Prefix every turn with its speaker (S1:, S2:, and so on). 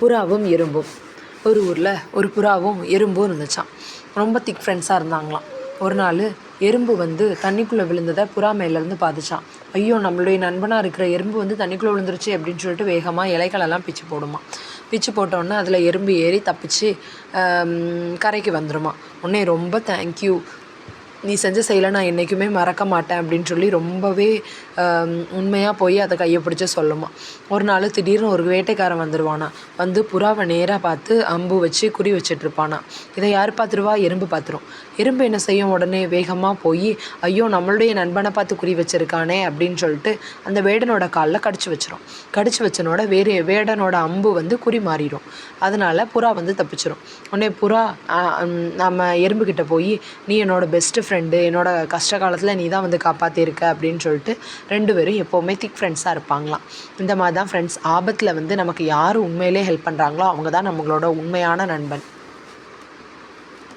S1: புறாவும் எறும்பும். ஒரு ஊரில் ஒரு புறாவும் எறும்பும் இருந்துச்சான் ரொம்ப திக் ஃப்ரெண்ட்ஸாக இருந்தாங்களாம். ஒரு நாள் எறும்பு வந்து தண்ணிக்குள்ளே விழுந்ததை புறா மேலேருந்து பார்த்துச்சான் ஐயோ நம்மளுடைய நண்பனாக இருக்கிற எறும்பு வந்து தண்ணிக்குள்ளே விழுந்துருச்சு அப்படின்னு சொல்லிட்டு வேகமாக இலைகளெல்லாம் பிச்சு போடுமா பிச்சு போட்டோன்னே அதில் எறும்பு ஏறி தப்பிச்சு கரைக்கு வந்துடுமா உடனே ரொம்ப தேங்க்யூ நீ செஞ்ச செயலை நான் என்றைக்குமே மறக்க மாட்டேன் அப்படின்னு சொல்லி ரொம்பவே உண்மையாக போய் அதை கையை பிடிச்சி சொல்லுமா. ஒரு நாள் திடீர்னு ஒரு வேட்டைக்காரன் வந்துடுவானா வந்து புறாவை நேராக பார்த்து அம்பு வச்சு குறி வச்சிட்ருப்பானா இதை யார் பார்த்துருவா? எறும்பு பார்த்துரும். எறும்பு என்ன செய்யும்? உடனே வேகமாக போய் ஐயோ நம்மளுடைய நண்பனை பார்த்து குறி வச்சிருக்கானே அப்படின்னு சொல்லிட்டு அந்த வேடனோட காலில் கடிச்சு வச்சிரும். கடிச்சு வச்சனோட வேறு வேடனோட அம்பு வந்து குறி மாறிடும் அதனால புறா வந்து தப்பிச்சிரும். உடனே புறா நம்ம எறும்புக்கிட்ட போய் நீ என்னோட பெஸ்ட்டு ஃப்ரெண்டு என்னோட கஷ்ட காலத்தில் நீ தான் வந்து காப்பாற்றிருக்க அப்படின்னு சொல்லிட்டு ரெண்டு பேரும் எப்போவுமே திக் ஃப்ரெண்ட்ஸாக இருப்பாங்களாம் இந்த மாதிரி தான் ஃப்ரெண்ட்ஸ் ஆபத்தில் வந்து நமக்கு யார் உண்மையிலே ஹெல்ப் பண்ணுறாங்களோ அவங்க தான் நம்மளோட உண்மையான நண்பன்.